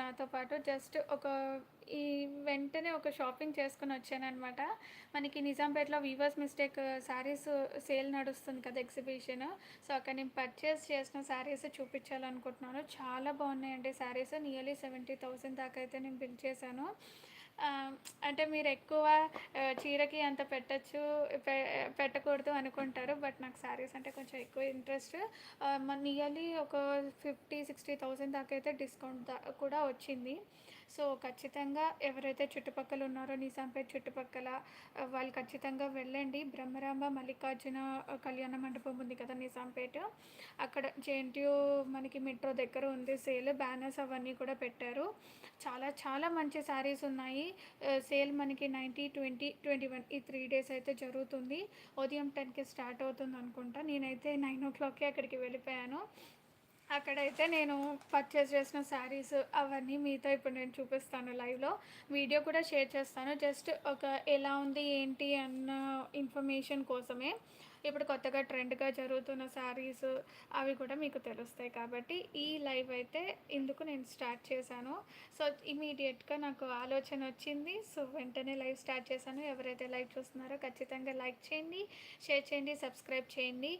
నాతో పాటు జస్ట్ ఒక ఈ వెంటనే ఒక షాపింగ్ చేసుకుని వచ్చానమాట మనకి నిజాంపేటలో వీవర్స్ మిస్టేక్ శారీస్ సేల్ నడుస్తుంది కదా ఎగ్జిబిషన్ సో అక్కడ నేను పర్చేస్ చేసిన శారీస్ చూపించాలనుకుంటున్నాను. చాలా బాగున్నాయండి శారీస్ నియర్లీ సెవెంటీ థౌసండ్ దాకా అయితే నేను బిల్ చేశాను. అంటే మీరు ఎక్కువ చీరకి అంత పెట్టచ్చు పెట్టకూడదు అనుకుంటారు బట్ నాకు శారీస్ అంటే కొంచెం ఎక్కువ ఇంట్రెస్ట్. మన నియర్లీ ఒక ఫిఫ్టీ సిక్స్టీ థౌసండ్ దాకా అయితే డిస్కౌంట్ దా కూడా వచ్చింది. సో ఖచ్చితంగా ఎవరైతే చుట్టుపక్కల ఉన్నారో నిజాంపేట్ చుట్టుపక్కల వాళ్ళు ఖచ్చితంగా వెళ్ళండి. బ్రహ్మరాంబ మల్లికార్జున కళ్యాణ మండపం ఉంది కదా నిజాంపేట. అక్కడ జేఎన్టీయూ మనకి మెట్రో దగ్గర ఉంది. సేల్ బ్యానర్స్ అవన్నీ కూడా పెట్టారు. చాలా చాలా మంచి శారీస్ ఉన్నాయి. సేల్ మనకి నైంటీ ట్వంటీ ట్వంటీ వన్ ఈ త్రీ డేస్ అయితే జరుగుతుంది. ఉదయం టెన్కి స్టార్ట్ అవుతుంది అనుకుంటా. నేనైతే నైన్ ఓ క్లాక్కి అక్కడికి వెళ్ళిపోయాను. అక్కడైతే నేను పర్చేస్ చేసిన శారీస్ అవన్నీ మీతో ఇప్పుడు నేను చూపిస్తాను లైవ్లో వీడియో కూడా షేర్ చేస్తాను. జస్ట్ ఒక ఎలా ఉంది ఏంటి అన్న ఇన్ఫర్మేషన్ కోసమే. ఇప్పుడు కొత్తగా ట్రెండ్గా జరుగుతున్న శారీస్ అవి కూడా మీకు తెలుస్తాయి కాబట్టి ఈ లైవ్ అయితే ఇందుకు నేను స్టార్ట్ చేశాను. సో ఇమీడియట్గా నాకు ఆలోచన వచ్చింది. సో వెంటనే లైవ్ స్టార్ట్ చేశాను. ఎవరైతే లైవ్ చూస్తున్నారో ఖచ్చితంగా లైక్ చేయండి షేర్ చేయండి సబ్స్క్రైబ్ చేయండి.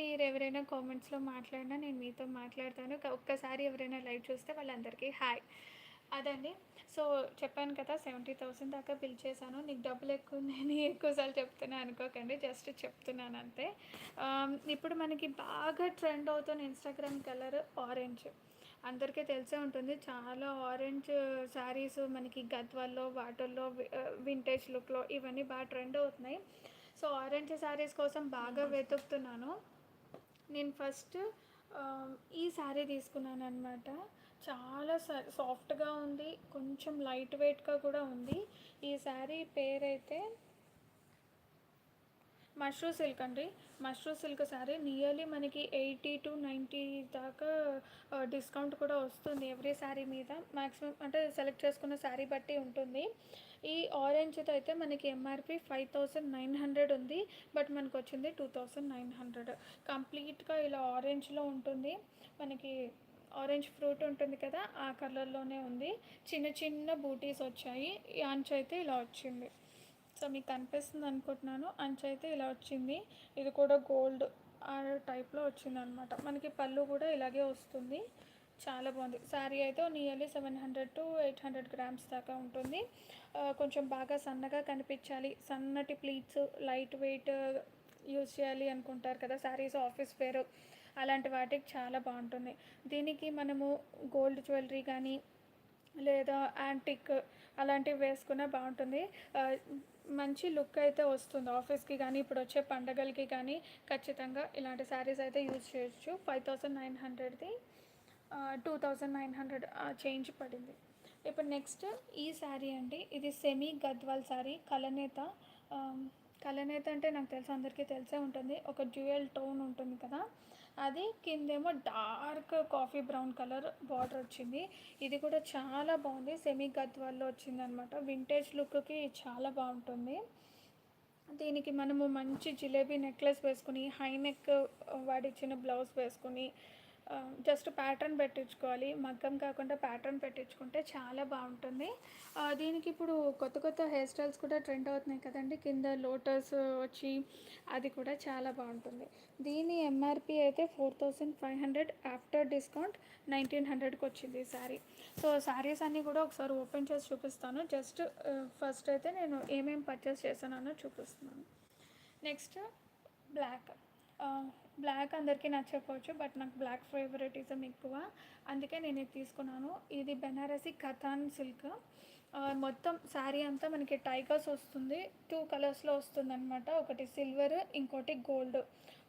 మీరు ఎవరైనా కామెంట్స్లో మాట్లాడినా నేను మీతో మాట్లాడతాను. ఒక్కసారి ఎవరైనా లైవ్ చూస్తే వాళ్ళందరికీ హాయ్. అదండి. సో చెప్పాను కదా సెవెంటీ థౌసండ్ దాకా బిల్ చేశాను. నీకు డబ్బులు ఎక్కువ నేను ఎక్కువసార్లు చెప్తున్నా అనుకోకండి జస్ట్ చెప్తున్నాను అంతే. ఇప్పుడు మనకి బాగా ట్రెండ్ అవుతున్న ఇన్స్టాగ్రామ్ కలర్ ఆరెంజ్. అందరికీ తెలిసే ఉంటుంది చాలా ఆరెంజ్ శారీస్ మనకి గద్వాల్లో వాటర్లో వింటేజ్ లుక్లో ఇవన్నీ బాగా ట్రెండ్ అవుతున్నాయి. సో ఆరెంజ్ శారీస్ కోసం బాగా వెతుకుతున్నాను. నేను ఫస్ట్ ఈ శారీ తీసుకున్నాను అనమాట చాలా స- సాఫ్ట్గా ఉంది. కొంచెం లైట్ వెయిట్గా కూడా ఉంది. ఈ శారీ పేరైతే మష్రూ సిల్క్ అండి. Mashru silk saree. నియర్లీ మనకి ఎయిటీ టు నైంటీ దాకా డిస్కౌంట్ కూడా వస్తుంది ఎవ్రీ శారీ మీద. మ్యాక్సిమం అంటే సెలెక్ట్ చేసుకున్న శారీ బట్టి ఉంటుంది. ఈ ఆరెంజ్తో అయితే మనకి MRP five thousand nine hundred ఉంది. బట్ మనకు వచ్చింది టూ థౌసండ్ నైన్ హండ్రెడ్. కంప్లీట్గా ఇలా ఆరెంజ్లో ఉంటుంది. మనకి ఆరెంజ్ ఫ్రూట్ ఉంటుంది కదా ఆ కలర్లోనే ఉంది. చిన్న చిన్న బూటీస్ వచ్చాయి. ఈ అంచు అయితే ఇలా వచ్చింది. సో మీకు కనిపిస్తుంది అనుకుంటున్నాను. అంచు అయితే ఇలా వచ్చింది. ఇది కూడా గోల్డ్ ఆ టైప్లో వచ్చింది అనమాట మనకి పళ్ళు కూడా ఇలాగే వస్తుంది. చాలా బాగుంది. శారీ అయితే nearly seven hundred to eight hundred grams దాకా ఉంటుంది. కొంచెం బాగా సన్నగా కనిపించాలి. సన్నటి ప్లీట్స్ లైట్ వెయిట్ యూజ్ చేయాలి అనుకుంటారు కదా శారీస్ ఆఫీస్ వేరు. అలాంటి వాటికి చాలా బాగుంటుంది. దీనికి మనము గోల్డ్ జ్యువెలరీ కానీ లేదా యాంటిక్ అలాంటివి వేసుకున్నా బాగుంటుంది. మంచి లుక్ అయితే వస్తుంది ఆఫీస్కి కానీ ఇప్పుడు వచ్చే పండగలకి కానీ ఖచ్చితంగా ఇలాంటి శారీస్ అయితే యూజ్ చేయొచ్చు. Five thousand nine హండ్రెడ్ది two thousand nine hundred change పడింది. ఇప్పుడు నెక్స్ట్ ఈ శారీ అండి. ఇది సెమీ గద్వాల్ శారీ కలనేత. కలనేత అంటే నాకు తెలుసు అందరికీ తెలిసే ఉంటుంది. ఒక డ్యూయల్ టోన్ ఉంటుంది కదా. అది కిందేమో dark coffee brown colour border వచ్చింది. ఇది కూడా చాలా బాగుంది. సెమీ గద్వాల్లో వచ్చింది అనమాట వింటేజ్ లుక్కి చాలా బాగుంటుంది. దీనికి మనము మంచి జిలేబీ నెక్లెస్ వేసుకుని హై నెక్ వాడిచ్చిన బ్లౌజ్ వేసుకుని జస్ట్ ప్యాటర్న్ పెట్టించుకోవాలి. మగ్గం కాకుండా ప్యాటర్న్ పెట్టించుకుంటే చాలా బాగుంటుంది. దీనికి ఇప్పుడు కొత్త కొత్త హెయిర్ స్టైల్స్ కూడా ట్రెండ్ అవుతున్నాయి కదండి. కింద లోటస్ వచ్చి అది కూడా చాలా బాగుంటుంది. దీని ఎంఆర్పి అయితే four thousand five hundred after discount nineteen హండ్రెడ్కి వచ్చింది ఈ శారీ సో శారీస్ అన్నీ కూడా ఒకసారి ఓపెన్ చేసి చూపిస్తాను. జస్ట్ ఫస్ట్ అయితే నేను ఏమేమి పర్చేస్ చేశానో చూపిస్తున్నాను. నెక్స్ట్ బ్లాక్ బ్లాక్ అందరికీ నచ్చకపోవచ్చు బట్ నాకు బ్లాక్ ఫేవరెటిజం ఎక్కువ. అందుకే నేను ఇది తీసుకున్నాను. ఇది బెనారసి కథాన్ సిల్క్. మొత్తం శారీ అంతా మనకి టైగర్స్ వస్తుంది. టూ కలర్స్లో వస్తుంది అనమాట ఒకటి సిల్వర్ ఇంకోటి గోల్డ్.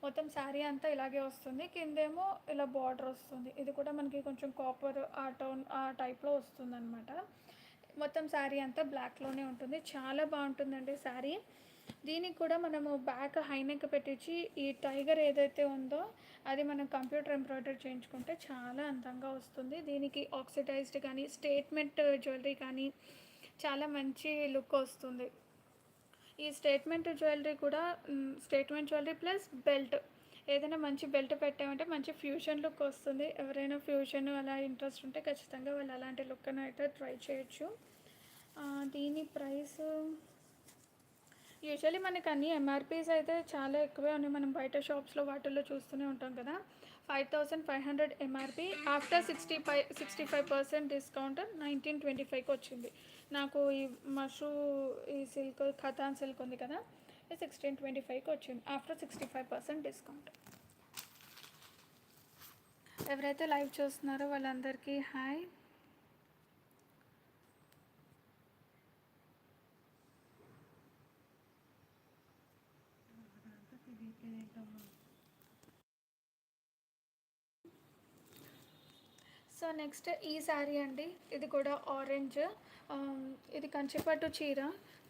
మొత్తం శారీ అంతా ఇలాగే వస్తుంది. కిందేమో ఇలా బార్డర్ వస్తుంది. ఇది కూడా మనకి కొంచెం కాపర్ ఆ టోన్ ఆ టైప్లో వస్తుంది అనమాట మొత్తం శారీ అంతా బ్లాక్లోనే ఉంటుంది. చాలా బాగుంటుందండి శారీ. దీనికి కూడా మనము బ్యాక్ హైనెక్ పెట్టించి ఈ టైగర్ ఏదైతే ఉందో అది మనం కంప్యూటర్ ఎంబ్రాయిడరీ చేయించుకుంటే చాలా అందంగా వస్తుంది. దీనికి ఆక్సిడైజ్డ్ కానీ స్టేట్మెంట్ జ్యువెలరీ కానీ చాలా మంచి లుక్ వస్తుంది. ఈ స్టేట్మెంట్ జ్యువెలరీ కూడా స్టేట్మెంట్ జ్యువెలరీ ప్లస్ బెల్ట్. ఏదైనా మంచి బెల్ట్ పెట్టామంటే మంచి ఫ్యూషన్ లుక్ వస్తుంది. ఎవరైనా ఫ్యూషన్ అలా ఇంట్రెస్ట్ ఉంటే ఖచ్చితంగా వాళ్ళు అలాంటి లుక్ అయితే ట్రై చేయొచ్చు. దీని ప్రైస్ యూజువలీ మనకి అన్ని ఎంఆర్పీస్ అయితే చాలా ఎక్కువే ఉన్నాయి. మనం బయట షాప్స్లో వాటిల్లో చూస్తూనే ఉంటాం కదా. Five thousand five hundred MRP after sixty five sixty five percent discount nineteen twenty ఫైవ్కి వచ్చింది. నాకు ఈ మషూ ఈ సిల్క్ ఖతాన్ సిల్క్ ఉంది కదా సిక్స్టీన్ ట్వంటీ ఫైవ్కి వచ్చింది. After sixty five percent discount ఎవరైతే లైవ్ చూస్తున్నారో వాళ్ళందరికీ హాయ్ సో నెక్స్ట్ ఈ శారీ అండి. ఇది కూడా ఆరెంజ్ ఇది కంచిపట్టు చీర.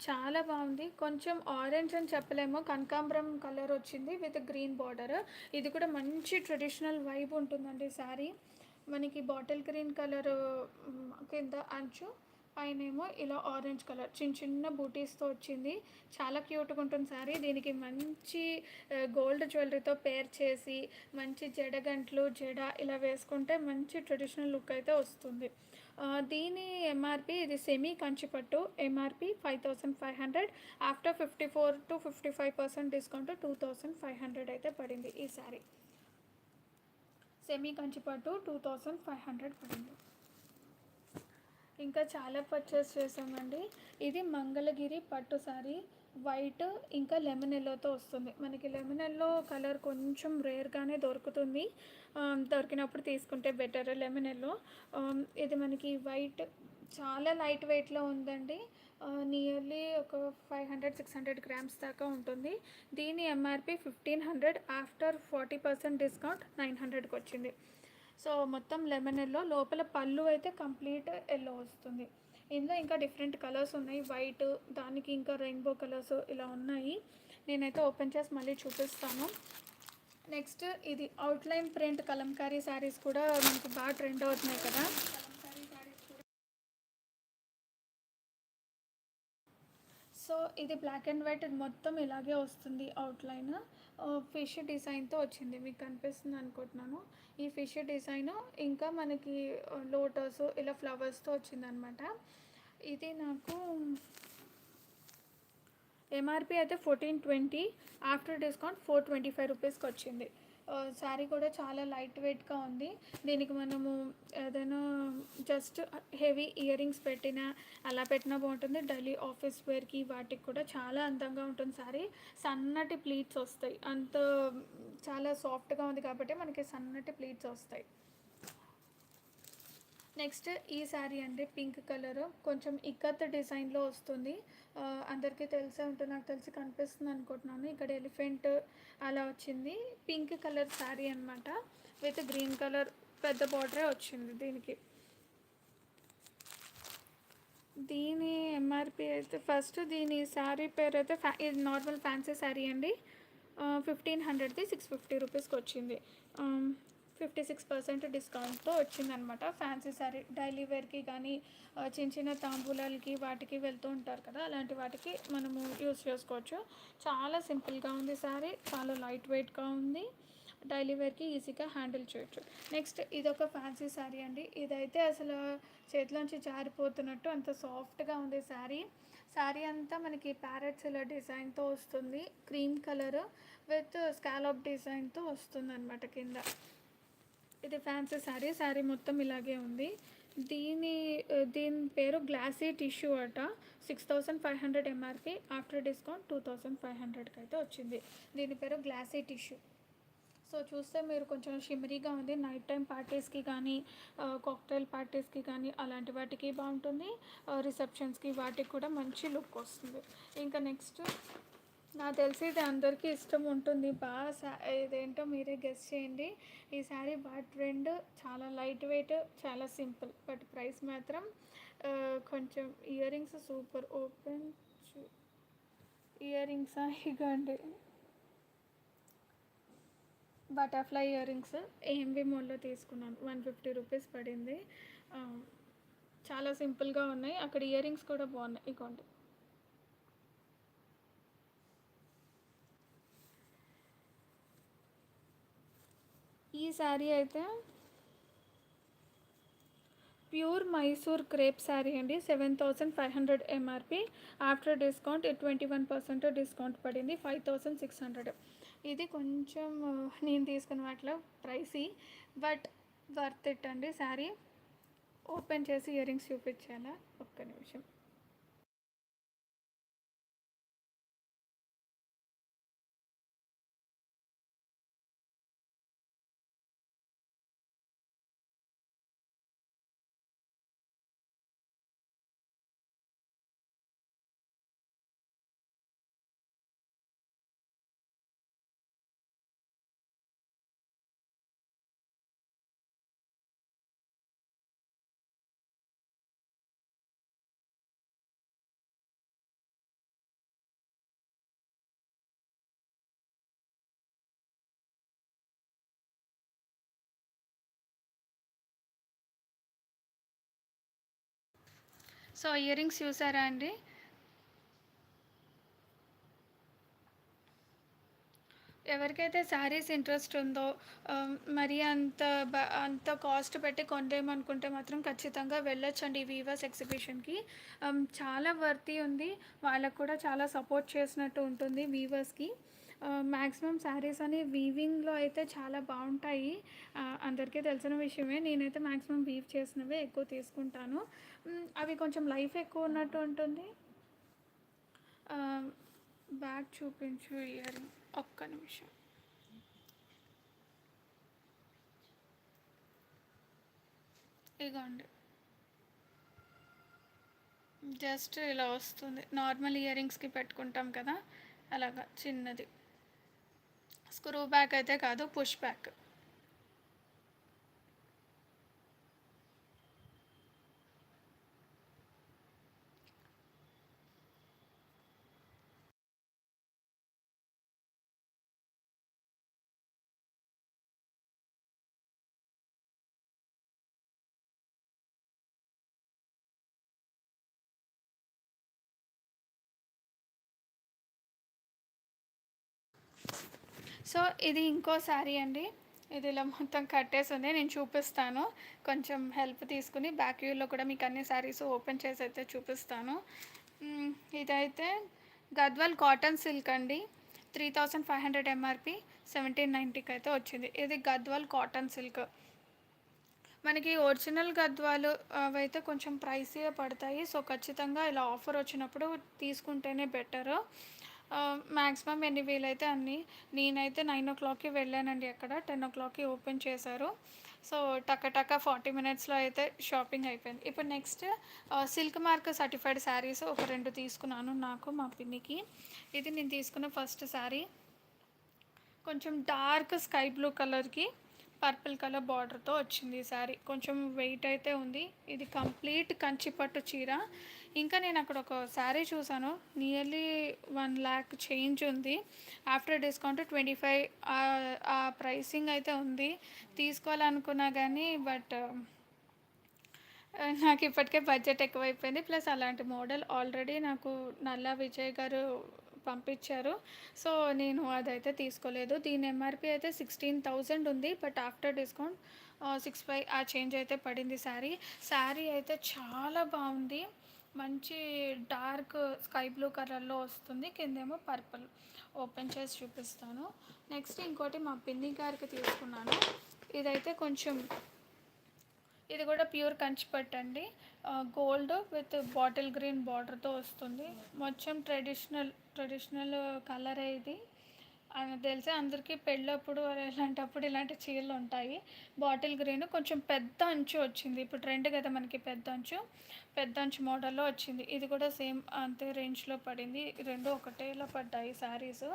చాలా బాగుంది. కొంచెం ఆరెంజ్ అని చెప్పలేము. కనకాంబరం కలర్ వచ్చింది విత్ గ్రీన్ బార్డర్ ఇది కూడా మంచి ట్రెడిషనల్ వైబ్ ఉంటుందండి శారీ. మనకి బాటిల్ గ్రీన్ కలర్ కింద అంచు. పైనేమో ఇలా ఆరెంజ్ కలర్ చిన్న చిన్న బూటీస్తో వచ్చింది. చాలా క్యూట్గా ఉంటుంది శారీ దీనికి మంచి గోల్డ్ జ్యువెలరీతో పేర్ చేసి మంచి జడగంట్లు జడ ఇలా వేసుకుంటే మంచి ట్రెడిషనల్ లుక్ అయితే వస్తుంది. దీని ఎంఆర్పి ఇది semi Kanchipattu. MRP five thousand five hundred after fifty four to fifty five percent discount two thousand five hundred అయితే పడింది ఈ శారీ సెమీ కంచిపట్టు టూ థౌసండ్ ఫైవ్ హండ్రెడ్ పడింది. ఇంకా చాలా పర్చేస్ చేసామండి ఇది మంగళగిరి పట్టు సారీ. వైట్ ఇంకా లెమన్ ఎల్లోతో వస్తుంది. మనకి లెమన్ ఎల్లో కలర్ కొంచెం రేర్గానే దొరుకుతుంది. దొరికినప్పుడు తీసుకుంటే బెటర్ లెమన్ ఎల్లో ఇది మనకి వైట్ చాలా లైట్ వెయిట్లో ఉందండి. నియర్లీ ఒక five hundred six hundred grams దాకా ఉంటుంది. దీని MRP fifteen hundred after forty percent discount nine హండ్రెడ్కి వచ్చింది. సో మొత్తం లెమన్ ఎల్లో లోపల పళ్ళు అయితే కంప్లీట్ ఎల్లో వస్తుంది. ఇందులో ఇంకా డిఫరెంట్ కలర్స్ ఉన్నాయి. వైట్ దానికి ఇంకా రెయిన్బో కలర్స్ ఇలా ఉన్నాయి. నేనైతే ఓపెన్ చేసి మళ్ళీ చూపిస్తాను. నెక్స్ట్ ఇది అవుట్లైన్ ప్రింట్ కలంకారీ శారీస్ కూడా మనకి బాగా ట్రెండ్ అవుతున్నాయి కదా కలంకారీ శారీస్ కూడా సో ఇది బ్లాక్ అండ్ వైట్ మొత్తం ఇలాగే వస్తుంది అవుట్లైన్ ఫిష్ డిజైన్తో వచ్చింది. మీకు కనిపిస్తుంది అనుకుంటున్నాను. ఈ ఫిష్ డిజైన్ ఇంకా మనకి లోటస్ ఇలా ఫ్లవర్స్తో వచ్చిందనమాట. ఇది నాకు ఎంఆర్పి అయితే fourteen twenty after discount four twenty five రూపీస్కి వచ్చింది. శారీ కూడా చాలా లైట్ వెయిట్గా ఉంది. దీనికి మనము ఏదైనా జస్ట్ హెవీ ఇయర్ రింగ్స్ పెట్టినా అలా పెట్టినా బాగుంటుంది. డైలీ ఆఫీస్ వేర్కి వాటికి కూడా చాలా అందంగా ఉంటుంది సారీ. సన్నటి ప్లీట్స్ వస్తాయి. అంత చాలా సాఫ్ట్గా ఉంది కాబట్టి మనకి సన్నటి ప్లీట్స్ వస్తాయి. నెక్స్ట్ ఈ శారీ అండి పింక్ కలర్. కొంచెం ఇక్కత్ డిజైన్లో వస్తుంది. అందరికీ తెలిసే ఉంటుంది. నాకు తెలిసి కనిపిస్తుంది అనుకుంటున్నాను. ఇక్కడ ఎలిఫెంట్ అలా వచ్చింది. పింక్ కలర్ శారీ అనమాట విత్ గ్రీన్ కలర్ పెద్ద బార్డరే వచ్చింది దీనికి. దీని ఎంఆర్పి అయితే ఫస్ట్ దీని శారీ పేరు అయితే ఫ్యా ఇది నార్మల్ ఫ్యాన్సీ శారీ అండి. ఫిఫ్టీన్ హండ్రెడ్ది సిక్స్ ఫిఫ్టీ రూపీస్కి వచ్చింది. ఫిఫ్టీ సిక్స్ పర్సెంట్ డిస్కౌంట్తో వచ్చిందనమాట ఫ్యాన్సీ శారీ డైలీ వేర్కి కానీ చిన్న చిన్న తాంబూలాలకి వాటికి వెళ్తూ ఉంటారు కదా అలాంటి వాటికి మనము యూస్ చేసుకోవచ్చు. చాలా సింపుల్గా ఉంది శారీ చాలా లైట్ వెయిట్గా ఉంది. డైలీ వేర్కి ఈజీగా హ్యాండిల్ చేయొచ్చు. నెక్స్ట్ ఇది ఒక ఫ్యాన్సీ శారీ అండి. ఇదైతే అసలు చేతిలోంచి జారిపోతున్నట్టు అంత సాఫ్ట్గా ఉంది శారీ. శారీ అంతా మనకి ప్యారెట్స్ ఇలా డిజైన్తో వస్తుంది. క్రీమ్ కలర్ విత్ స్కాలప్ డిజైన్తో వస్తుంది అనమాట కింద. ఇది ఫ్యాన్సీ శారీ. శారీ మొత్తం ఇలాగే ఉంది. దీని దీని పేరు గ్లాసీ టిష్యూ అట. Six thousand five hundred MRP after discount two thousand five హండ్రెడ్కి అయితే వచ్చింది. దీని పేరు గ్లాసీ టిష్యూ. సో చూస్తే మీరు కొంచెం షిమరీగా ఉంది. నైట్ టైం పార్టీస్కి కానీ కాక్టైల్ పార్టీస్కి కానీ అలాంటి వాటికి బాగుంటుంది. రిసెప్షన్స్కి వాటికి కూడా మంచి లుక్ వస్తుంది. ఇంకా నెక్స్ట్ నాకు తెలిసి ఇది అందరికీ ఇష్టం ఉంటుంది. బాగా సా- ఇదేంటో మీరే గెస్ చేయండి. ఈ శారీ బాగా ట్రెండ్ చాలా లైట్ వెయిట్ చాలా సింపుల్ బట్ ప్రైస్ మాత్రం కొంచెం ear rings super open ear rings ఇగండి. బటర్ఫ్లై ఇయర్ రింగ్స్ ఏఎంవి మోడ్లో తీసుకున్నాను. వన్ ఫిఫ్టీ రూపీస్ పడింది. చాలా సింపుల్గా ఉన్నాయి. అక్కడ ఇయర్ రింగ్స్ కూడా బాగున్నాయి. ఇగోండి. శారీ అయితే ప్యూర్ మైసూర్ క్రేప్ శారీ అండి. Seven thousand five hundred MRP after discount twenty one percent discount పడింది. Five thousand six hundred. ఇది కొంచెం నేను తీసుకున్న వాటిలో ప్రైసీ బట్ వర్త్ ఇట్ అండి. శారీ ఓపెన్ చేసి ఇయర్ రింగ్స్ చూపించాలా ఒక్క నిమిషం. సో ఇయర్ రింగ్స్ చూసారా అండి? ఎవరికైతే శారీస్ ఇంట్రెస్ట్ ఉందో మరి అంత బ అంత కాస్ట్ పెట్టి కొందేమనుకుంటే మాత్రం ఖచ్చితంగా వెళ్ళొచ్చండి ఈ వీవర్స్ ఎగ్జిబిషన్కి చాలా వర్తీ ఉంది. వాళ్ళకు కూడా చాలా సపోర్ట్ చేసినట్టు ఉంటుంది వీవర్స్కి మ్యాక్సిమం శారీస్ అని వీవింగ్లో అయితే చాలా బాగుంటాయి. అందరికీ తెలిసిన విషయమే. నేనైతే మ్యాక్సిమం వీవ్ చేసినవే ఎక్కువ తీసుకుంటాను. అవి కొంచెం లైఫ్ ఎక్కువ ఉన్నట్టు ఉంటుంది. బ్యాగ్ చూపించు ఇయర్ ఒక్క నిమిషం. ఇగోండి. జస్ట్ ఇలా వస్తుంది. నార్మల్ ఇయర్ రింగ్స్కి పెట్టుకుంటాం కదా అలాగా చిన్నది. స్క్రూ బ్యాక్ అయితే కాదు పుష్ బ్యాక్ సో ఇది ఇంకో శారీ అండి. ఇది ఇలా మొత్తం కట్టేసి ఉంది నేను చూపిస్తాను. కొంచెం హెల్ప్ తీసుకుని బ్యాక్ వ్యూలో కూడా మీకు అన్ని శారీస్ ఓపెన్ చేసి అయితే చూపిస్తాను. ఇదైతే గద్వాల్ కాటన్ సిల్క్ అండి. Three thousand five hundred MRP seventeen నైంటీకి అయితే వచ్చింది. ఇది గద్వాల్ కాటన్ సిల్క్ మనకి ఒరిజినల్ గద్వాలు అవైతే కొంచెం ప్రైసీగా పడతాయి. సో ఖచ్చితంగా ఇలా ఆఫర్ వచ్చినప్పుడు తీసుకుంటేనే బెటర్ మ్యాక్సిమం ఎన్ని వీలైతే అన్ని. నేనైతే నైన్ ఓ క్లాక్కి వెళ్ళానండి అక్కడ. టెన్ ఓ క్లాక్కి ఓపెన్ చేశారు. సో టక టక్క ఫార్టీ మినిట్స్లో అయితే షాపింగ్ అయిపోయింది. ఇప్పుడు next silk mark certified sarees ఒక రెండు తీసుకున్నాను నాకు మా పిన్నికి. ఇది నేను తీసుకున్న ఫస్ట్ శారీ కొంచెం డార్క్ స్కై బ్లూ కలర్కి పర్పుల్ కలర్ బార్డర్తో వచ్చింది ఈ శారీ. కొంచెం వెయిట్ అయితే ఉంది. ఇది కంప్లీట్ కంచిపట్టు చీర. ఇంకా నేను అక్కడ ఒక శారీ చూసాను నియర్లీ వన్ ల్యాక్ చేంజ్ ఉంది. ఆఫ్టర్ డిస్కౌంట్ ట్వంటీ ఫైవ్ ఆ ప్రైసింగ్ అయితే ఉంది. తీసుకోవాలనుకున్నా కానీ బట్ uh, నాకు ఇప్పటికే బడ్జెట్ ఎక్కువైపోయింది. ప్లస్ అలాంటి మోడల్ ఆల్రెడీ నాకు నల్లా విజయ్ గారు పంపించారు. సో నేను అదైతే తీసుకోలేదు. దీని ఎంఆర్పి అయితే సిక్స్టీన్ థౌజండ్ ఉంది. But after discount six five ఆ చేంజ్ అయితే పడింది శారీ. శారీ అయితే చాలా బాగుంది. మంచి డార్క్ స్కై బ్లూ కలర్లో వస్తుంది. కిందేమో పర్పుల్. ఓపెన్ చేసి చూపిస్తాను. నెక్స్ట్ ఇంకోటి మా పిన్ని గారికి తీసుకున్నాను. ఇదైతే కొంచెం ఇది కూడా ప్యూర్ కంచిపట్టు అండి గోల్డ్ విత్ బాటిల్ గ్రీన్ బార్డర్తో వస్తుంది. మొత్తం ట్రెడిషనల్ ట్రెడిషనల్ కలర్ ఇది. తెలిసి అందరికీ పెళ్ళప్పుడు ఇలాంటప్పుడు ఇలాంటి చీరలు ఉంటాయి. బాటిల్ గ్రీన్ కొంచెం పెద్ద అంచు వచ్చింది. ఇప్పుడు ట్రెండ్ కదా మనకి పెద్ద అంచు. పెద్ద అంచు మోడల్లో వచ్చింది. ఇది కూడా సేమ్ అంతే రేంజ్లో పడింది. రెండు ఒకటేలా పడ్డాయి శారీస్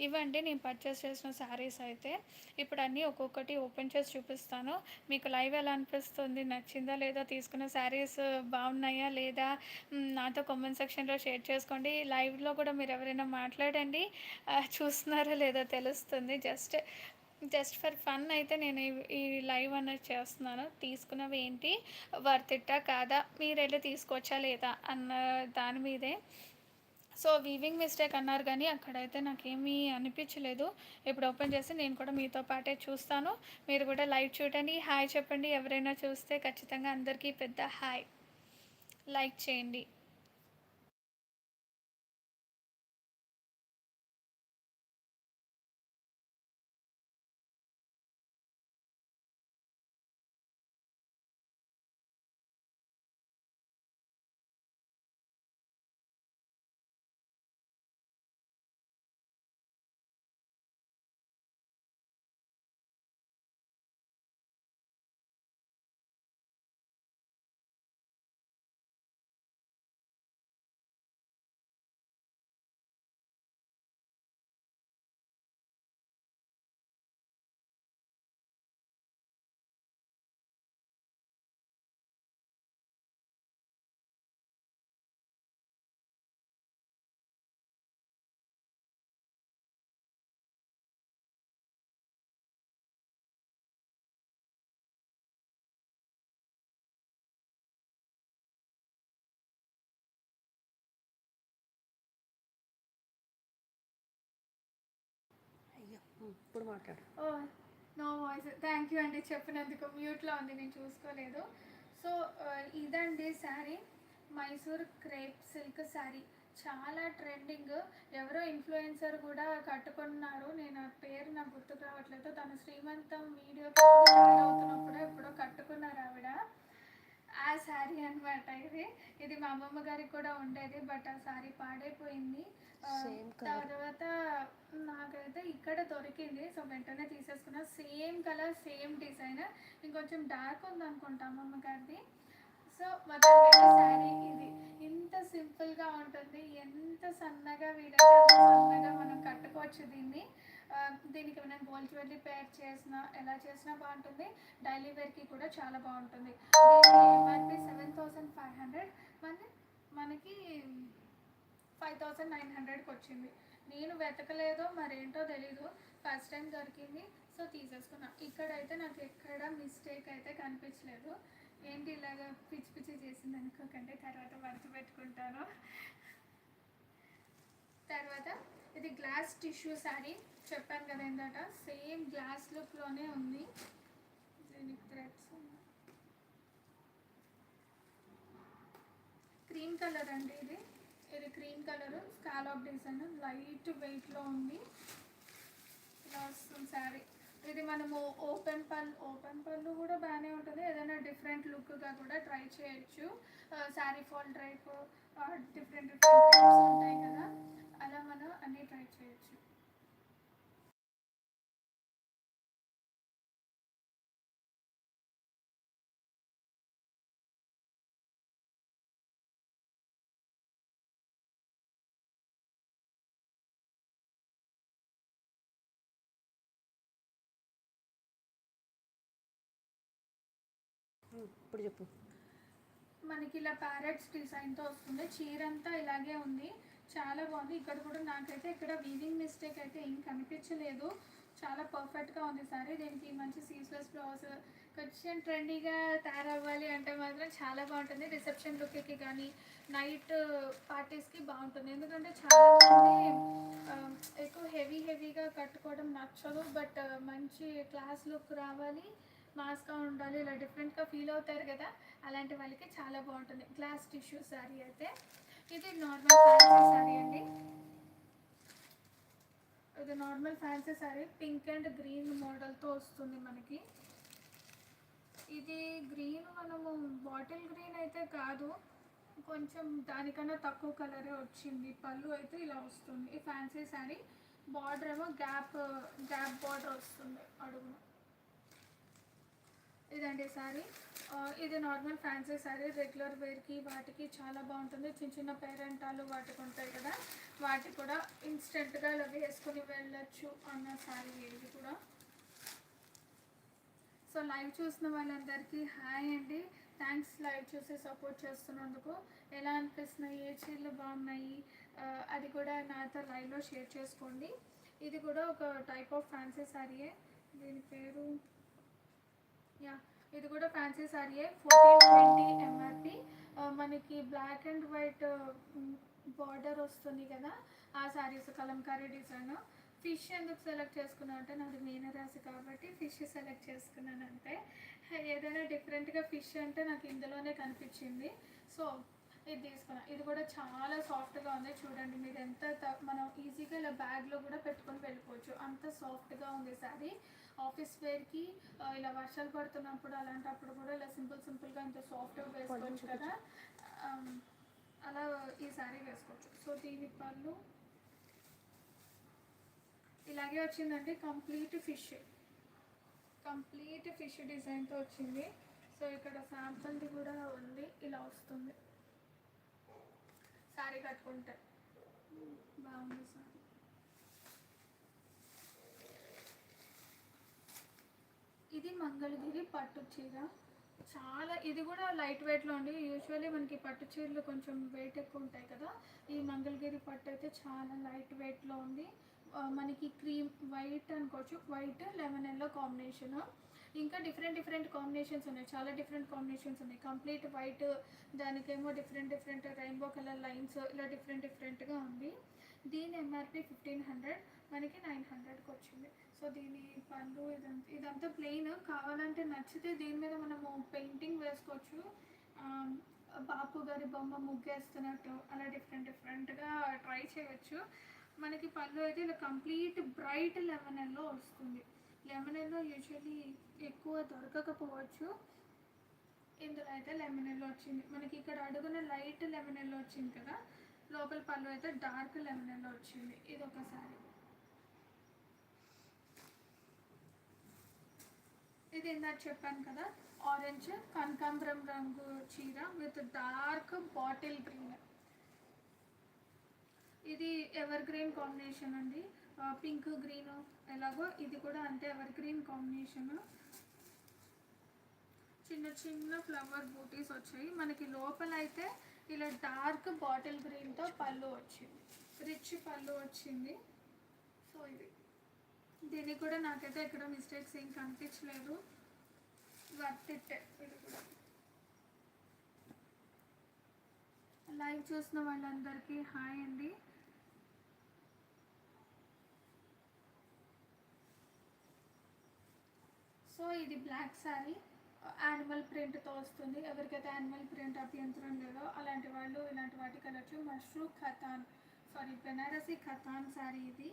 ఇవండి నేను పర్చేస్ చేసిన శారీస్ అయితే ఇప్పుడు అన్నీ ఒక్కొక్కటి ఓపెన్ చేసి చూపిస్తాను. మీకు లైవ్ ఎలా అనిపిస్తుంది? నచ్చిందా లేదా? తీసుకున్న శారీస్ బాగున్నాయా లేదా? నాతో కామెంట్ సెక్షన్లో షేర్ చేసుకోండి. లైవ్లో కూడా మీరు ఎవరైనా మాట్లాడండి చూస్తున్నారా లేదా తెలుస్తుంది. జస్ట్ జస్ట్ ఫర్ ఫన్ అయితే నేను ఈ- ఈ లైవ్ అనేది చేస్తున్నాను. తీసుకున్నవి ఏంటి? వర్తిట్టా కాదా? మీరు వెళ్ళి తీసుకోవచ్చా లేదా? అన్న దాని మీదే. సో వీవింగ్ మిస్టేక్ అన్నారు కానీ అక్కడైతే నాకేమీ అనిపించలేదు. ఇప్పుడు ఓపెన్ చేసి నేను కూడా మీతో పాటే చూస్తాను. మీరు కూడా లైవ్ చూడండి. హాయ్ చెప్పండి. ఎవరైనా చూస్తే ఖచ్చితంగా అందరికీ పెద్ద హాయ్. లైక్ చేయండి. ఇప్పుడు మాట్లాడు. Oh no voice thank you అండి చెప్పినందుకు. మ్యూట్లో ఉంది నేను చూసుకోలేదు. సో ఇదండి శారీ మైసూర్ క్రేప్ సిల్క్ శారీ చాలా ట్రెండింగ్ ఎవరో ఇన్ఫ్లుయెన్సర్ కూడా కట్టుకున్నారు. నేను ఆ పేరు నాకు గుర్తుకు రావట్లేదు. తను శ్రీమంతం వీడియో అవుతున్నప్పుడు ఎప్పుడో కట్టుకున్నారు ఆవిడ. ఆ శారీ అన్నమాట ఇది. ఇది మా అమ్మమ్మ గారికి కూడా ఉండేది బట్ ఆ శారీ పాడైపోయింది. తర్వాత నాకైతే ఇక్కడ దొరికింది సో వెంటనే తీసేసుకున్నా. సేమ్ కలర్ సేమ్ డిజైన్ ఇంకొంచెం డార్క్ ఉంది అనుకుంటా అమ్మమ్మ గారిది. సో మొత్తం శారీ ఇది. ఇంత సింపుల్గా ఉంటుంది. ఎంత సన్నగా వీలైతే సన్నగా మనం కట్టుకోవచ్చు దీన్ని. దీనికి మనం గోల్డ్ జ్యువెలరీ పేర్ చేసినా ఎలా చేసినా బాగుంటుంది. డైలీ వేర్కి కూడా చాలా బాగుంటుంది. దీనికి MRP seven thousand five hundred మళ్ళీ మనకి ఫైవ్ థౌసండ్ నైన్ హండ్రెడ్కి వచ్చింది. నేను వెతకలేదో మరేంటో తెలీదు. ఫస్ట్ టైం దొరికింది. సో తీసేసుకున్నా. ఇక్కడైతే నాకు ఎక్కడ మిస్టేక్ అయితే కనిపించలేదు. ఏంటి ఇలాగ పిచ్చి పిచ్చి చేసింది అనుకోకండి. తర్వాత మడత పెట్టుకుంటాను. తర్వాత ఇది గ్లాస్ టిష్యూ శారీ చెప్పాను కదా ఏంటంట సేమ్ గ్లాస్ లుక్లోనే ఉంది. దీనికి థ్రెడ్స్ క్రీమ్ కలర్ అండి ఇది. ఇది cream colour scallop design light వెయిట్లో ఉంది. ఇలా వస్తుంది శారీ ఇది మనము ఓపెన్ పల్ ఓపెన్ పళ్ళు కూడా బాగానే ఉంటుంది. ఏదైనా డిఫరెంట్ లుక్గా కూడా ట్రై చేయొచ్చు. Sari fall drape different different ఉంటాయి కదా. అలా మనం అన్నీ ట్రై చేయొచ్చు. ఇప్పుడు చెప్పు. మనకి ఇలా ప్యారెట్స్ డిజైన్తో వస్తుంది. చీర అంతా ఇలాగే ఉంది. చాలా బాగుంది. ఇక్కడ కూడా నాకైతే ఇక్కడ వీవింగ్ మిస్టేక్ అయితే ఏం కనిపించలేదు. చాలా పర్ఫెక్ట్గా ఉంది సారీ. దీనికి మంచి సీస్లెస్ బ్లౌజ్ కొంచెం ట్రెండీగా తయారవ్వాలి అంటే మాత్రం చాలా బాగుంటుంది. రిసెప్షన్ లుక్కి కానీ నైట్ పార్టీస్కి బాగుంటుంది. ఎందుకంటే చాలా ఎక్కువ హెవీ హెవీగా కట్టుకోవడం నచ్చదు. బట్ మంచి క్లాస్ లుక్ రావాలి. మాస్గా ఉండాలి. ఇలా డిఫరెంట్గా ఫీల్ అవుతారు కదా. అలాంటి వాళ్ళకి చాలా బాగుంటుంది. గ్లాస్ టిష్యూ శారీ అయితే. ఇది నార్మల్ ఫ్యాన్సీ సారీ అండి. ఇది normal fancy sari pink and green మోడల్తో వస్తుంది మనకి. ఇది గ్రీన్ మనము బాటిల్ గ్రీన్ అయితే కాదు కొంచెం దానికన్నా తక్కువ కలరే వచ్చింది. పళ్ళు అయితే ఇలా వస్తుంది. ఈ ఫ్యాన్సీ శారీ బార్డర్ ఏమో గ్యాప్ గ్యాప్ బార్డర్ వస్తుంది అడుగున. ఇదండి శారీ ఇది నార్మల్ ఫ్యాన్సీ శారీ రెగ్యులర్ వేర్కి వాటికి చాలా బాగుంటుంది. చిన్న చిన్న పేరెంటాలు వాటికి ఉంటాయి కదా. వాటికి కూడా ఇన్స్టెంట్గా ఇలా వేసుకొని వెళ్ళచ్చు అన్న శారీ ఇది కూడా. సో లైవ్ చూసిన వాళ్ళందరికీ హాయ్ అండి. థ్యాంక్స్ లైవ్ చూసి సపోర్ట్ చేస్తున్నందుకు. ఎలా అనిపిస్తున్నాయి? ఏ చీరలు బాగున్నాయి? అది కూడా నాతో లైవ్లో షేర్ చేసుకోండి. ఇది కూడా ఒక టైప్ ఆఫ్ ఫ్యాన్సీ శారీయే దీని పేరు యా ఇది కూడా fancy sari fourteen twenty MRP మనకి బ్లాక్ అండ్ వైట్ బార్డర్ వస్తుంది కదా. ఆ శారీస్ కలంకారీ డిజైన్ ఫిష్ ఎందుకు సెలెక్ట్ చేసుకున్నా అంటే నాది మీనరాశి కాబట్టి ఫిష్ సెలెక్ట్ చేసుకున్నాను అంటే ఏదైనా డిఫరెంట్గా ఫిష్ అంటే నాకు ఇందులోనే కనిపించింది. సో ఇది తీసుకున్నా. ఇది కూడా చాలా సాఫ్ట్గా ఉంది. చూడండి మీరు ఎంత మనం ఈజీగా ఇలా బ్యాగ్లో కూడా పెట్టుకొని వెళ్ళిపోవచ్చు. అంత సాఫ్ట్గా ఉంది శారీ ఆఫీస్ వేర్కి ఇలా వర్షాలు పడుతున్నప్పుడు అలాంటప్పుడు కూడా ఇలా సింపుల్ సింపుల్గా ఇంత సాఫ్ట్గా వేసుకోవచ్చు కదా. అలా ఈ శారీ వేసుకోవచ్చు. సో దీని పళ్ళు ఇలాగే వచ్చిందండి. Complete fish. కంప్లీట్ ఫిష్ డిజైన్తో వచ్చింది. సో ఇక్కడ శాంపుల్ది కూడా ఉంది. ఇలా వస్తుంది. శారీ కట్టుకుంటే. బాగుంది సారీ ఇది మంగళగిరి పట్టు చీర. చాలా ఇది కూడా లైట్ వెయిట్లో ఉంది యూజువల్లీ మనకి పట్టు చీరలు కొంచెం వెయిట్ ఎక్కువ ఉంటాయి కదా. ఈ మంగళగిరి పట్టు అయితే చాలా లైట్ వెయిట్లో ఉంది. మనకి క్రీమ్ వైట్ అనుకోవచ్చు. వైట్ లెమన్ ఎల్లో కాంబినేషన్ ఇంకా డిఫరెంట్ డిఫరెంట్ కాంబినేషన్స్ ఉన్నాయి. చాలా డిఫరెంట్ కాంబినేషన్స్ ఉన్నాయి. కంప్లీట్ వైట్ దానికేమో different different rainbow colour lines ఇలా డిఫరెంట్ డిఫరెంట్గా ఉంది. దీని ఎంఆర్పి ఫిఫ్టీన్ హండ్రెడ్ మనకి నైన్ హండ్రెడ్కి వచ్చింది. సో దీని పళ్ళు ఇదంతా ఇదంతా ప్లెయిన్ కావాలంటే నచ్చితే దీని మీద మనము పెయింటింగ్ వేసుకోవచ్చు. బాపు గారి బొమ్మ ముగ్గేస్తున్నట్టు అలా డిఫరెంట్ డిఫరెంట్గా ట్రై చేయవచ్చు మనకి పళ్ళు అయితే ఇలా కంప్లీట్ బ్రైట్ లెమన్ ఎల్లో వస్తుంది. లెమన్ ఎల్లో యూజువల్లీ ఎక్కువ దొరకకపోవచ్చు. ఇందులో అయితే లెమన్ ఎల్లో వచ్చింది. మనకి ఇక్కడ అడుగున లైట్ లెమన్ ఎల్లో వచ్చింది కదా. లోపల పళ్ళు అయితే డార్క్ లెమన్ ఎల్లో వచ్చింది. ఇది ఒకసారి. ఇది ఇందాక చెప్పాను కదా ఆరెంజ్ కనకాంబరం రంగు చీర విత్ డార్క్ బాటిల్ గ్రీన్ ఇది ఎవర్ గ్రీన్ కాంబినేషన్ అండి పింక్ గ్రీన్ ఎలాగో ఇది కూడా అంతే ఎవర్ గ్రీన్ కాంబినేషన్ చిన్న చిన్న ఫ్లవర్ బూటీస్ వచ్చాయి. మనకి లోపల అయితే ఇలా డార్క్ బాటిల్ గ్రీన్తో పళ్ళు వచ్చింది. రిచ్ పళ్ళు వచ్చింది. సో ఇది. దీనికి కూడా నాకైతే ఎక్కడ మిస్టేక్స్ ఏం కనిపించలేదు. వర్త్ ఇట్ ఇది కూడా లైవ్ చూసిన వాళ్ళందరికీ హాయ్ అండి. సో ఇది బ్లాక్ శారీ యానిమల్ ప్రింట్తో వస్తుంది. ఎవరికైతే యానిమల్ ప్రింట్ అభ్యంతరం లేదో అలాంటి వాళ్ళు ఇలాంటి వాటికి కలర్లు మష్రూ ఖతాన్ సారీ బెనారసీ ఖతాన్ శారీ ఇది.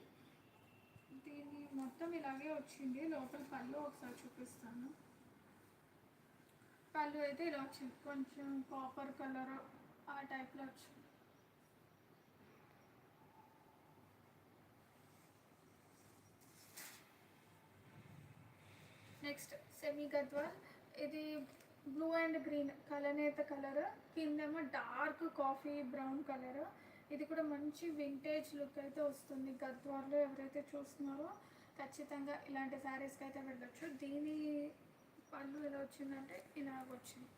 దీన్ని మొత్తం ఇలాగే వచ్చింది. లోపల పళ్ళు ఒకసారి చూపిస్తాను. పళ్ళు అయితే ఇలా వచ్చింది కొంచెం కాపర్ కలర్ ఆ టైప్లో వచ్చింది నెక్స్ట్ సెమీ గద్వాల్ ఇది బ్లూ అండ్ గ్రీన్ కలనేత కలర్ కిందేమో డార్క్ కాఫీ బ్రౌన్ కలర్ ఇది కూడా మంచి వింటేజ్ లుక్ అయితే వస్తుంది. గద్వార్లో ఎవరైతే చూస్తున్నారో ఖచ్చితంగా ఇలాంటి శారీస్కి అయితే వెళ్ళొచ్చు. దీని పళ్ళు ఎలా వచ్చిందంటే ఇలాగ వచ్చింది.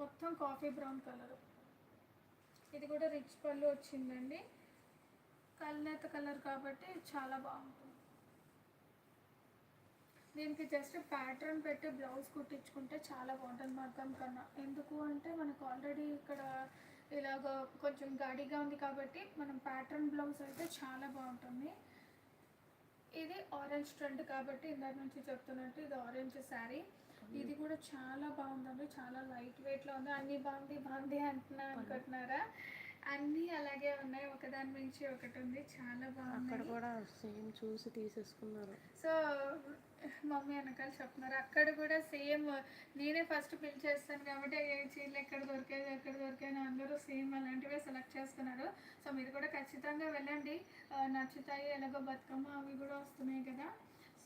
మొత్తం కాఫీ బ్రౌన్ కలర్ ఇది కూడా రిచ్ పళ్ళు వచ్చిందండి. కల్నేత కలర్ కాబట్టి చాలా బాగుంటుంది. దీనికి జస్ట్ ప్యాటర్న్ పెట్టి బ్లౌజ్ కుట్టించుకుంటే చాలా బాగుంటుంది. మగ్గం కన్నా. ఎందుకు అంటే మనకు ఆల్రెడీ ఇక్కడ ఇలాగ కొంచెం గాడిగా ఉంది కాబట్టి మనం ప్యాటర్న్ బ్లౌజ్ అయితే చాలా బాగుంటుంది. ఇది ఆరెంజ్ ట్రెండ్ కాబట్టి ఇందాక నుంచి చెప్తున్నట్టు ఇది ఆరెంజ్ శారీ ఇది కూడా చాలా బాగుందండి. చాలా లైట్ వెయిట్లో ఉంది. అన్ని బాగుంది బాగుంది అంటున్నా అనుకుంటున్నారా? అన్నీ అలాగే ఉన్నాయి. ఒకదాని మించి ఒకటి ఉంది. చాలా అక్కడ బాగుంది కూడా సేమ్ చూసి తీసేసుకున్నారు. సో మమ్మీ వెనకాల చెప్తున్నారు. అక్కడ కూడా సేమ్ నేనే ఫస్ట్ పిల్ చేస్తాను కాబట్టి ఏ చీరలు ఎక్కడ దొరికాయి ఎక్కడ దొరికాయి అందరూ సేమ్ అలాంటివే సెలెక్ట్ చేస్తున్నారు. సో మీరు కూడా ఖచ్చితంగా వెళ్ళండి. నచ్చుతాయి ఎలాగో బతుకమ్మ అవి కూడా వస్తున్నాయి కదా.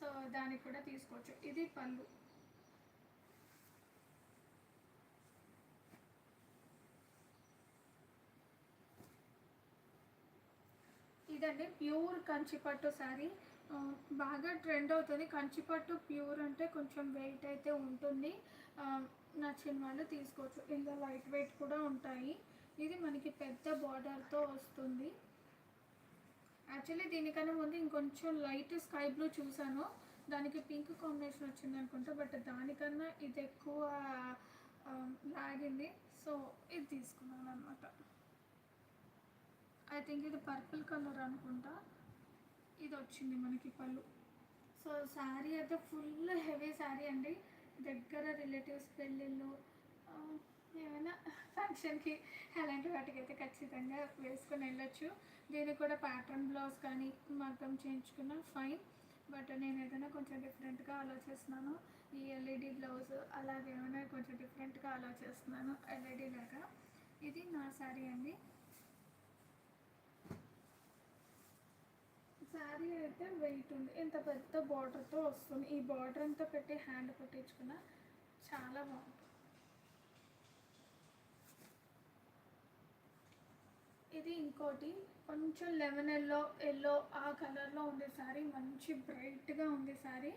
సో దానికి కూడా తీసుకోవచ్చు. ఇది పళ్ళు. ఇదండి ప్యూర్ కంచిపట్టు శారీ. బాగా ట్రెండ్ అవుతుంది. కంచిపట్టు ప్యూర్ అంటే కొంచెం వెయిట్ అయితే ఉంటుంది. నచ్చిన వాళ్ళు తీసుకోవచ్చు. ఇందులో లైట్ వెయిట్ కూడా ఉంటాయి. ఇది మనకి పెద్ద బార్డర్తో వస్తుంది. యాక్చువల్లీ దీనికన్నా ముందు ఇంకొంచెం లైట్ స్కై బ్లూ చూసాను దానికి పింక్ కాంబినేషన్ వచ్చింది అనుకుంటా బట్ దానికన్నా ఇది ఎక్కువ లాగింది. సో ఇది తీసుకున్నాను అనమాట ఐ థింక్ ఇది పర్పుల్ కలర్ అనుకుంటా. ఇది వచ్చింది మనకి పళ్ళు. సో శారీ అయితే ఫుల్ హెవీ శారీ అండి. దగ్గర రిలేటివ్స్ పెళ్ళిళ్ళు ఏమైనా ఫంక్షన్కి అలాంటి వాటికి అయితే ఖచ్చితంగా వేసుకొని వెళ్ళొచ్చు. దీనికి కూడా ప్యాటర్న్ బ్లౌజ్ కానీ మగ్గం చేయించుకున్న ఫైన్ బట్ నేను ఏదైనా కొంచెం డిఫరెంట్గా ఆలోచిస్తున్నాను. ఈ ఎల్ఈడి బ్లౌజ్ అలాగే ఏమైనా కొంచెం డిఫరెంట్గా ఆలోచిస్తున్నాను ఎల్ఈడి లాగా. ఇది నా శారీ అండి. శారీ అయితే వెయిట్ ఉంది. ఇంత పెద్ద బార్డర్తో వస్తుంది. ఈ బార్డర్ అంతా పెట్టి హ్యాండ్ పెట్టించుకున్న చాలా బాగుంటుంది. ఇది ఇంకోటి. కొంచెం లెమన్ ఎల్లో ఎల్లో ఆ కలర్లో ఉంది శారీ. మంచి బ్రైట్గా ఉంది శారీ.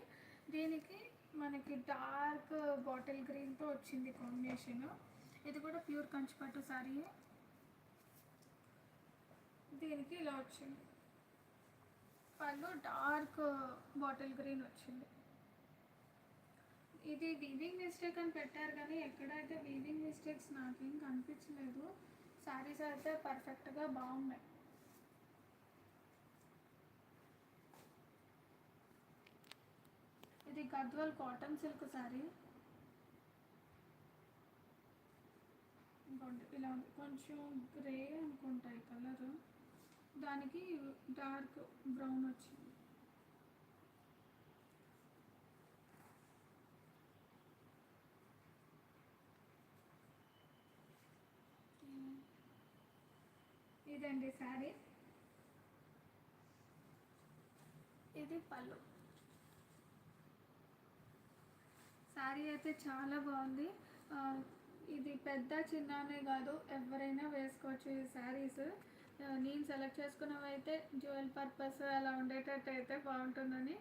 దీనికి మనకి డార్క్ బాటిల్ గ్రీన్తో వచ్చింది కాంబినేషన్ ఇది కూడా ప్యూర్ కంచిపట్టు శారీ. దీనికి ఇలా వచ్చింది. పళ్ళు డార్క్ బాటిల్ గ్రీన్ వచ్చింది. ఇది వీవింగ్ మిస్టేక్ అని పెట్టారు కానీ ఎక్కడైతే వీవింగ్ మిస్టేక్స్ నాకేం కనిపించలేదు శారీస్ అయితే పర్ఫెక్ట్గా బాగున్నాయి. ఇది గద్వాల్ కాటన్ సిల్క్ శారీ. ఇంకోటి ఇలా ఉంది. కొంచెం గ్రే అనుకుంటాయి కలరు కలర్. దానికి డార్క్ బ్రౌన్ వచ్చింది. ఇదండి శారీ. ఇది పళ్ళు. శారీ అయితే చాలా బాగుంది. ఇది పెద్ద చిన్న కాదు ఎవరైనా వేసుకోవచ్చు ఈ శారీస్. నేను సెలెక్ట్ చేసుకున్నవి అయితే జ్యువెల్ పర్పస్ అలా ఉండేటట్టు అయితే బాగుంటుందని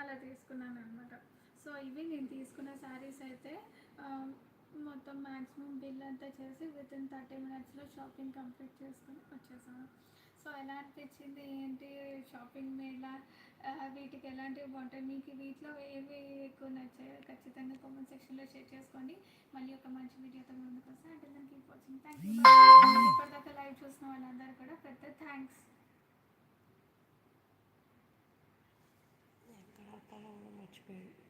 అలా తీసుకున్నాను అనమాట సో ఇవి నేను తీసుకున్న శారీస్ అయితే మొత్తం మ్యాక్సిమం బిల్ అంతా చేసి విత్ ఇన్ థర్టీ మినిట్స్లో షాపింగ్ కంప్లీట్ చేసుకొని వచ్చేసాను. సో ఎలా అనిపించింది? ఏంటి? షాపింగ్ ఎలా వీటికి ఎలాంటివి బాగుంటాయి మీకు వీటిలో ఏవి ఎక్కువ నచ్చాయో ఖచ్చితంగా కామెంట్ సెక్షన్లో షేర్ చేసుకోండి. మళ్ళీ ఒక మంచి వీడియోతో ముందుకు వస్తే అంటే దానికి కీప్ థ్యాంక్ యూ ఇప్పటిదాకా లైవ్ చూసిన వాళ్ళందరూ కూడా పెద్ద థ్యాంక్స్ మర్చిపోయాను